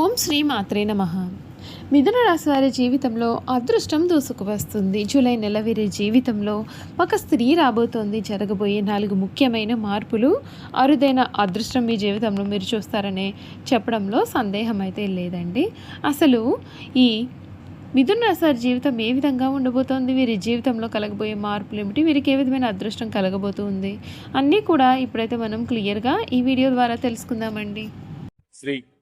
ఓం శ్రీ మాత్రే నమ. మిథున రాశి వారి జీవితంలో అదృష్టం దూసుకువస్తుంది. జూలై నెల వీరి జీవితంలో ఒక స్త్రీ రాబోతోంది. జరగబోయే నాలుగు ముఖ్యమైన మార్పులు అరుదైన అదృష్టం మీ జీవితంలో మీరు చూస్తారనే చెప్పడంలో సందేహం అయితే లేదండి. అసలు ఈ మిథున రాశి వారి జీవితం ఏ విధంగా ఉండబోతోంది? వీరి జీవితంలో కలగబోయే మార్పులు ఏమిటి? వీరికి ఏ విధమైన అదృష్టం కలగబోతుంది? అన్నీ కూడా ఇప్పుడైతే మనం క్లియర్గా ఈ వీడియో ద్వారా తెలుసుకుందామండి. శ్రీ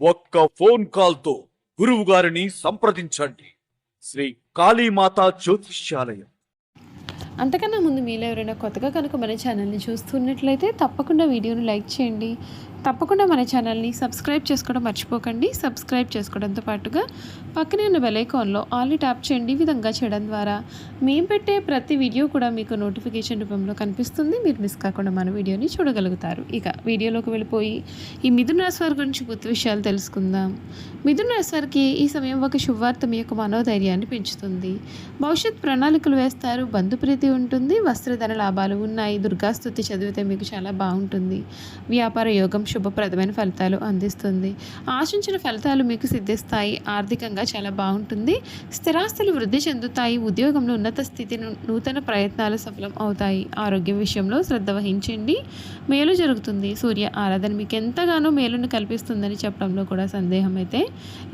ఒక్క ఫోన్ కాల్తో గురువు గారిని సంప్రదించండి. శ్రీ కాళీమాత జ్యోతిష్యాలయం. అంతకన్నా ముందు మీలో ఎవరైనా కొత్తగా కనుక మన ఛానల్ని చూస్తున్నట్లయితే తప్పకుండా వీడియోని లైక్ చేయండి. తప్పకుండా మన ఛానల్ని సబ్స్క్రైబ్ చేసుకోవడం మర్చిపోకండి. సబ్స్క్రైబ్ చేసుకోవడంతో పాటుగా పక్కనే ఉన్న బెలైకాన్లో ఆల్ని ట్యాప్ చేయండి ఈ విధంగా చేయడం ద్వారా. మేము పెట్టే ప్రతి వీడియో కూడా మీకు నోటిఫికేషన్ రూపంలో కనిపిస్తుంది. మీరు మిస్ కాకుండా మన వీడియోని చూడగలుగుతారు. ఇక వీడియోలోకి వెళ్ళిపోయి ఈ మిథున రాశి వారి గురించి పూర్తి విషయాలు తెలుసుకుందాం. మిథున రాశి వారికి ఈ సమయం ఒక శుభవార్త మీ యొక్క మనోధైర్యాన్ని పెంచుతుంది. భవిష్యత్ ప్రణాళికలు వేస్తారు. బంధుప్రీతి ఉంటుంది. వస్త్రధర లాభాలు ఉన్నాయి. దుర్గాస్తుతి చదివితే మీకు చాలా బాగుంటుంది. వ్యాపార యోగం శుభప్రదమైన ఫలితాలు అందిస్తుంది. ఆశించిన ఫలితాలు మీకు సిద్ధిస్తాయి. ఆర్థికంగా చాలా బాగుంటుంది. స్థిరాస్తులు వృద్ధి చెందుతాయి. ఉద్యోగంలో ఉన్నత స్థితి నూతన ప్రయత్నాలు సఫలం అవుతాయి. ఆరోగ్యం విషయంలో శ్రద్ధ వహించండి. మేలు జరుగుతుంది. సూర్య ఆరాధన మీకు ఎంతగానో మేలును కల్పిస్తుందని చెప్పడంలో కూడా సందేహం అయితే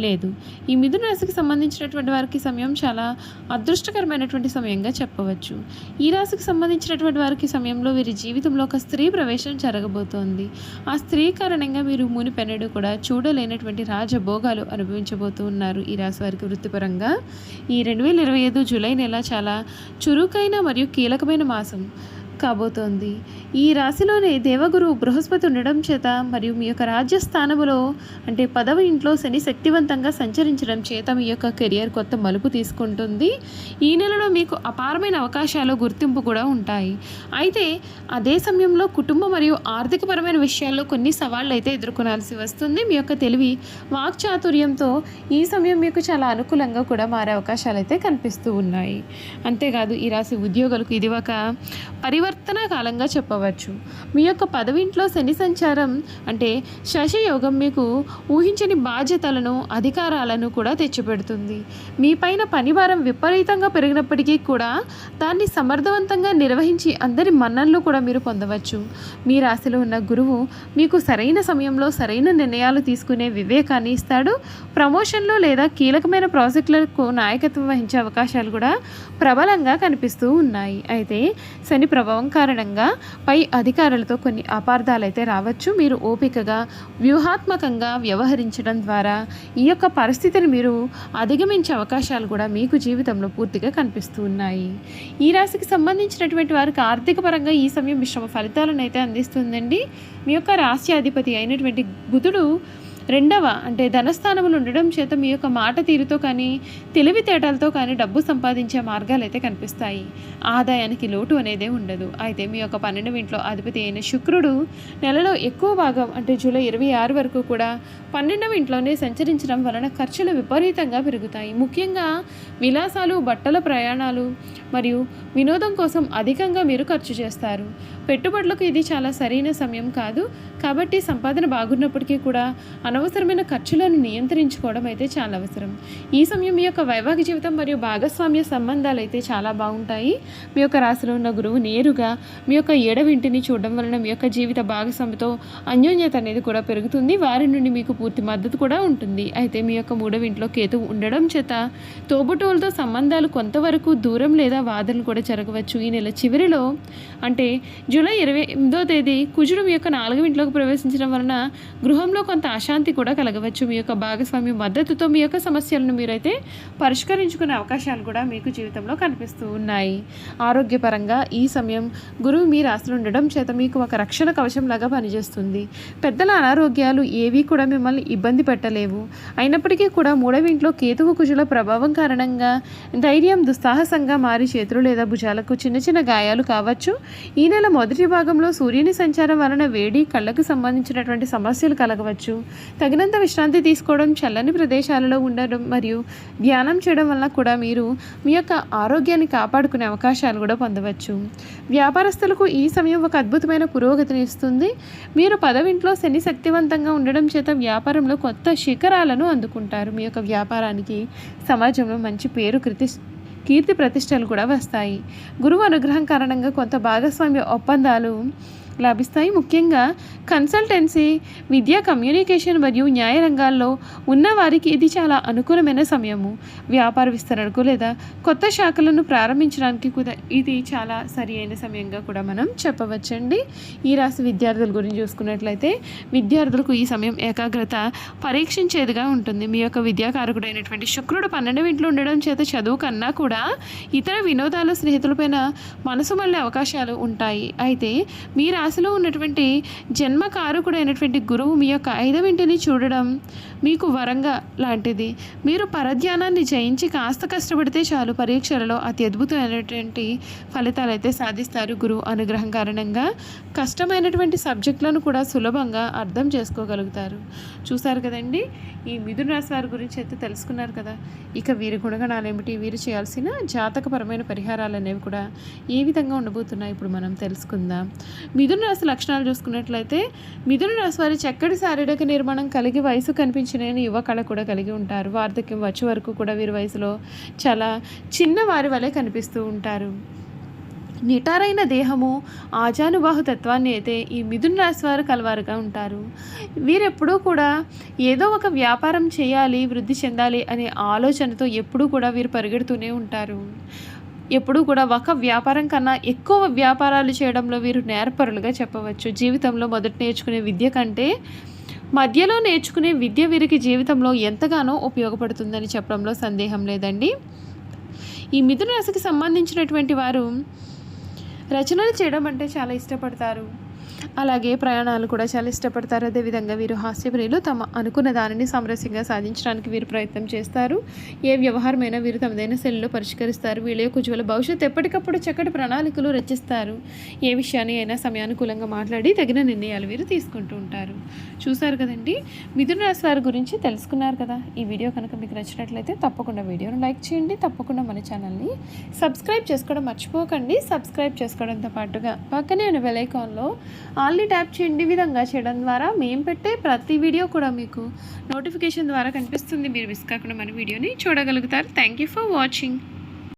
లేదు. ఈ మిథున రాశికి సంబంధించినటువంటి వారికి సమయం చాలా అదృష్టకరమైనటువంటి సమయంగా చెప్పవచ్చు. ఈ రాశికి సంబంధించినటువంటి వారికి సమయంలో వీరి జీవితంలో ఒక స్త్రీ ప్రవేశం జరగబోతోంది. ఆ స్త్రీ కారణంగా మీరు మునిపెన్నడు కూడా చూడలేనటువంటి రాజభోగాలు అనుభవించబోతూ ఉన్నారు ఈ రాశి వారికి వృత్తిపరంగా. ఈ రెండు వేల ఇరవై ఐదు జూలై నెల చాలా చురుకైన మరియు కీలకమైన మాసం. కాబోతోంది. ఈ రాశిలోనే దేవగురు బృహస్పతి ఉండడం చేత మరియు మీ యొక్క రాజ్యస్థానములో అంటే పదవ ఇంట్లో శని శక్తివంతంగా సంచరించడం చేత మీ యొక్క కెరియర్ కొత్త మలుపు తీసుకుంటుంది. ఈ నెలలో మీకు అపారమైన అవకాశాలు గుర్తింపు కూడా ఉంటాయి. అయితే అదే సమయంలో కుటుంబ మరియు ఆర్థికపరమైన విషయాల్లో కొన్ని సవాళ్ళు అయితే ఎదుర్కొనాల్సి వస్తుంది. మీ యొక్క తెలివి వాక్చాతుర్యంతో ఈ సమయం మీకు చాలా అనుకూలంగా కూడా మారే అవకాశాలు అయితే కనిపిస్తూ ఉన్నాయి. అంతేకాదు ఈ రాశి ఉద్యోగులకు ఇది ఒక పరివర్తన కాలంగా చెప్పవచ్చు. మీ యొక్క పదవింట్లో శని సంచారం అంటే శశయోగం మీకు ఊహించని బాధ్యతలను అధికారాలను కూడా తెచ్చిపెడుతుంది. మీ పైన పనిభారం విపరీతంగా పెరిగినప్పటికీ కూడా దాన్ని సమర్థవంతంగా నిర్వహించి అందరి మన్ననలు కూడా మీరు పొందవచ్చు. మీ రాశిలో ఉన్న గురువు మీకు సరైన సమయంలో సరైన నిర్ణయాలు తీసుకునే వివేకాన్ని ఇస్తాడు. ప్రమోషన్లు లేదా కీలకమైన ప్రాజెక్టులకు నాయకత్వం వహించే అవకాశాలు కూడా ప్రబలంగా కనిపిస్తూ ఉన్నాయి. అయితే శని ప్రభావం కారణంగా పై అధికారులతో కొన్ని అపార్థాలు అయితే రావచ్చు. మీరు ఓపికగా వ్యూహాత్మకంగా వ్యవహరించడం ద్వారా ఈ యొక్క పరిస్థితిని మీరు అధిగమించే అవకాశాలు కూడా మీకు జీవితంలో పూర్తిగా కనిపిస్తూ ఉన్నాయి. ఈ రాశికి సంబంధించినటువంటి వారికి ఆర్థిక పరంగా ఈ సమయం మిశ్రమ ఫలితాలను అయితే అందిస్తుందండి. మీ యొక్క రాశి అధిపతి అయినటువంటి బుధుడు రెండవ అంటే ధనస్థానములు ఉండడం చేత మీ యొక్క మాట తీరుతో కానీ తెలివితేటలతో కానీ డబ్బు సంపాదించే మార్గాలు అయితే కనిపిస్తాయి. ఆదాయానికి లోటు అనేదే ఉండదు. అయితే మీ యొక్క పన్నెండవ ఇంట్లో అధిపతి అయిన శుక్రుడు నెలలో ఎక్కువ భాగం అంటే జూలై ఇరవై ఆరు వరకు కూడా పన్నెండవ ఇంట్లోనే సంచరించడం వలన ఖర్చులు విపరీతంగా పెరుగుతాయి. ముఖ్యంగా విలాసాలు బట్టల ప్రయాణాలు మరియు వినోదం కోసం అధికంగా మీరు ఖర్చు చేస్తారు. పెట్టుబడులకు ఇది చాలా సరైన సమయం కాదు. కాబట్టి సంపాదన బాగున్నప్పటికీ కూడా అనవసరమైన ఖర్చులను నియంత్రించుకోవడం అయితే చాలా అవసరం. ఈ సమయం మీ యొక్క వైవాహిక జీవితం మరియు భాగస్వామ్య సంబంధాలు అయితే చాలా బాగుంటాయి. మీ యొక్క రాశిలో ఉన్న గురువు నేరుగా మీ యొక్క ఏడవింటిని చూడడం వలన మీ యొక్క జీవిత భాగస్వామితో అన్యోన్యత అనేది కూడా పెరుగుతుంది. వారి నుండి మీకు పూర్తి మద్దతు కూడా ఉంటుంది. అయితే మీ యొక్క మూడవింట్లో కేతు ఉండడం చేత తోబుటోలతో సంబంధాలు కొంతవరకు దూరం లేదా వాదనలు కూడా జరగవచ్చు. ఈ నెల చివరిలో అంటే జూలై ఇరవై ఎనిమిదో తేదీ కుజుడు మీ యొక్క నాలుగవ ఇంట్లోకి ప్రవేశించడం వలన గృహంలో కొంత అశాంతి పురోగతి కూడా కలగవచ్చు. మీ యొక్క భాగస్వామి మద్దతుతో మీ యొక్క సమస్యలను మీరైతే పరిష్కరించుకునే అవకాశాలు కూడా మీకు జీవితంలో కనిపిస్తూ ఉన్నాయి. ఆరోగ్యపరంగా ఈ సమయం గురువు మీ రాశిలో ఉండడం చేత మీకు ఒక రక్షణ కవచం లాగా పనిచేస్తుంది. పెద్దల అనారోగ్యాలు ఏవి కూడా మిమ్మల్ని ఇబ్బంది పెట్టలేవు. అయినప్పటికీ కూడా మూడవ ఇంట్లో కేతువు కుజుల ప్రభావం కారణంగా ధైర్యం దుస్సాహసంగా మారి చేతులు లేదా భుజాలకు చిన్న చిన్న గాయాలు కావచ్చు. ఈ నెల మొదటి భాగంలో సూర్యుని సంచారం వలన వేడి కళ్ళకు సంబంధించినటువంటి సమస్యలు కలగవచ్చు. తగినంత విశ్రాంతి తీసుకోవడం చల్లని ప్రదేశాలలో ఉండడం మరియు ధ్యానం చేయడం వల్ల కూడా మీరు మీ యొక్క ఆరోగ్యాన్ని కాపాడుకునే అవకాశాలు కూడా పొందవచ్చు. వ్యాపారస్తులకు ఈ సమయం ఒక అద్భుతమైన పురోగతిని ఇస్తుంది. మీరు పదవింట్లో శని శక్తివంతంగా ఉండడం చేత వ్యాపారంలో కొత్త శిఖరాలను అందుకుంటారు. మీ యొక్క వ్యాపారానికి సమాజంలో మంచి పేరు కృతి కీర్తి ప్రతిష్టలు కూడా వస్తాయి. గురువు అనుగ్రహం కారణంగా కొంత భాగస్వామ్య ఒప్పందాలు లభిస్తాయి. ముఖ్యంగా కన్సల్టెన్సీ విద్యా కమ్యూనికేషన్ మరియు న్యాయ రంగాల్లో ఉన్న వారికి ఇది చాలా అనుకూలమైన సమయము. వ్యాపార విస్తరణకు లేదా కొత్త శాఖలను ప్రారంభించడానికి కూడా ఇది చాలా సరి అయిన సమయంగా కూడా మనం చెప్పవచ్చండి. ఈ రాశి విద్యార్థుల గురించి చూసుకున్నట్లయితే విద్యార్థులకు ఈ సమయం ఏకాగ్రత పరీక్షించేదిగా ఉంటుంది. మీ యొక్క విద్యాకారకుడైనటువంటి శుక్రుడు పన్నెండు ఇంట్లో ఉండడం చేత చదువు కన్నా కూడా ఇతర వినోదాలు స్నేహితులపైన మనసు మళ్ళే అవకాశాలు ఉంటాయి. అయితే మీ రాశిలో ఉన్నటువంటి జన్మకారకుడైనటువంటి గురువు మీ యొక్క ఐదవ ఇంటిని చూడడం మీకు వరంగా లాంటిది. మీరు పరధ్యానాన్ని జయించి కాస్త కష్టపడితే చాలు పరీక్షలలో అతి అద్భుతమైనటువంటి ఫలితాలు అయితే సాధిస్తారు గురువు అనుగ్రహం కారణంగా. కష్టమైనటువంటి సబ్జెక్టులను కూడా సులభంగా అర్థం చేసుకోగలుగుతారు. చూసారు కదండి? ఈ మిథున రాశి వారి గురించి అయితే తెలుసుకున్నారు కదా? ఇక వీరి గుణగణాలు ఏమిటి? వీరు చేయాల్సిన జాతకపరమైన పరిహారాలు అనేవి కూడా ఏ విధంగా ఉండబోతున్నాయి? ఇప్పుడు మనం తెలుసుకుందాం. మిథున రాశి లక్షణాలు చూసుకున్నట్లయితే మిథున రాశి వారి చక్కటి శారీరక నిర్మాణం కలిగి వయసు కనిపించిన యువ కళ కూడా కలిగి ఉంటారు. వార్ధక్యం వచ్చే వరకు కూడా వీరి వయసులో చాలా చిన్న వారి వలె కనిపిస్తూ ఉంటారు. నిటారైన దేహము ఆజానుబాహు తత్వాన్ని అయితే ఈ మిథున రాశి వారు కలవారుగా ఉంటారు. వీరెప్పుడూ కూడా ఏదో ఒక వ్యాపారం చేయాలి వృద్ధి చెందాలి అనే ఆలోచనతో ఎప్పుడూ కూడా వీరు పరిగెడుతూనే ఉంటారు. ఎప్పుడూ కూడా ఒక వ్యాపారం కన్నా ఎక్కువ వ్యాపారాలు చేయడంలో వీరు నేర్పరులుగా చెప్పవచ్చు. జీవితంలో మొదట నేర్చుకునే విద్య కంటే మధ్యలో నేర్చుకునే విద్య వీరికి జీవితంలో ఎంతగానో ఉపయోగపడుతుందని చెప్పడంలో సందేహం లేదండి. ఈ మిథున రాశికి సంబంధించినటువంటి వారు రచనలు చేయడం అంటే చాలా ఇష్టపడతారు. అలాగే ప్రయాణాలు కూడా చాలా ఇష్టపడతారు. అదేవిధంగా వీరు హాస్యప్రియులు తమ అనుకున్న దానిని సామరస్యంగా సాధించడానికి వీరు ప్రయత్నం చేస్తారు. ఏ వ్యవహారమైనా వీరు తమదైన శైలిలో పరిష్కరిస్తారు. వీళ్ళ యొక్క ఉజ్వల భవిష్యత్తు ఎప్పటికప్పుడు చక్కటి ప్రణాళికలు రచిస్తారు. ఏ విషయాన్ని అయినా సమయానుకూలంగా మాట్లాడి తగిన నిర్ణయాలు వీరు తీసుకుంటూ ఉంటారు. చూశారు కదండి? మిథున రాశి వారి గురించి తెలుసుకున్నారు కదా? ఈ వీడియో కనుక మీకు నచ్చినట్లయితే తప్పకుండా వీడియోను లైక్ చేయండి. తప్పకుండా మన ఛానల్ని సబ్స్క్రైబ్ చేసుకోవడం మర్చిపోకండి. సబ్స్క్రైబ్ చేసుకోవడంతో పాటుగా పక్కనే ఉన్న బెల్ ఐకాన్లో ఆల్ని ట్యాప్ చేయండి విధంగా చేయడం ద్వారా మేము పెట్టే ప్రతి వీడియో కూడా మీకు నోటిఫికేషన్ ద్వారా కనిపిస్తుంది. మీరు మిస్ కాకుండా మన వీడియోని చూడగలుగుతారు. Thank you for watching